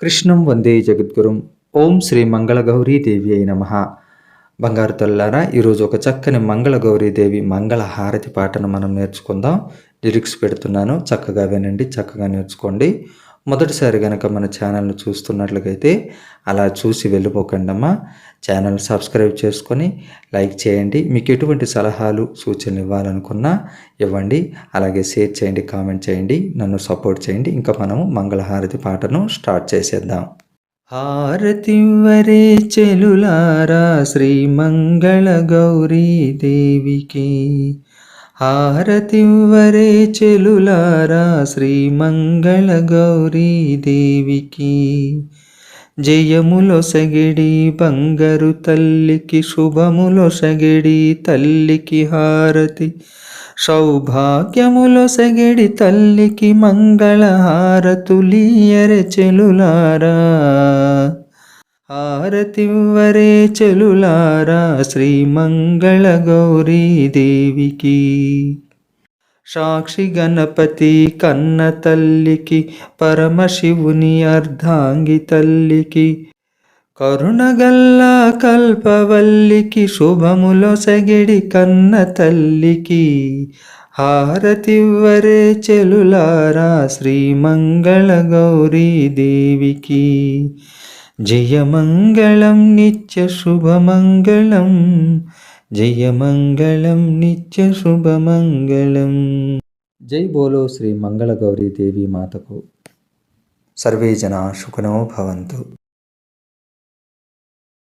కృష్ణం వందే జగద్గురు. ఓం శ్రీ మంగళగౌరీ దేవి అయి నమ. బంగారు తల్లారా ఈరోజు ఒక చక్కని మంగళగౌరీదేవి మంగళ హారతి పాటను మనం నేర్చుకుందాం. లిరిక్స్ పెడుతున్నాను చక్కగా వినండి చక్కగా నేర్చుకోండి. మొదటిసారి కనుక మన ఛానల్ను చూస్తున్నట్లయితే అలా చూసి వెళ్ళిపోకండమ్మా. ఛానల్ సబ్స్క్రైబ్ చేసుకొని లైక్ చేయండి. మీకు ఎటువంటి సలహాలు సూచనలు ఇవ్వాలనుకున్నా ఇవ్వండి. అలాగే షేర్ చేయండి కామెంట్ చేయండి నన్ను సపోర్ట్ చేయండి. ఇంకా మనము మంగళహారతి పాటను స్టార్ట్ చేసేద్దాం. హారతివ్వరే చెలులారా శ్రీ మంగళ గౌరీ దేవికి. హారతివ్వరే చెలులారా శ్రీ మంగళ గౌరీ దేవికి. జయములొసగిడి బంగారు తల్లికి శుభములొసగిడి తల్లికి హారతి. సౌభాగ్యములొసగిడి తల్లికి మంగళ హారతులీయరె చెలులారా. హారతివ్వరే చెలులారా శ్రీ మంగళ గౌరీ దేవికి సాక్షి గణపతి కన్న తల్లికి పరమశివుని అర్ధాంగి తల్లికి. కరుణగల్లా కల్పవల్లికి శుభములో సగిడి కన్న తల్లికి హారతివ్వరే చెలులారా శ్రీ మంగళ గౌరీ దేవికి జయమంగళం నిత్య శుభమంగళం. జయమంగళం నిత్య శుభమంగళం. జై బోలో శ్రీ మంగళగౌరీ దేవి మాతకు. సర్వే జనా సుఖనో భవంతు.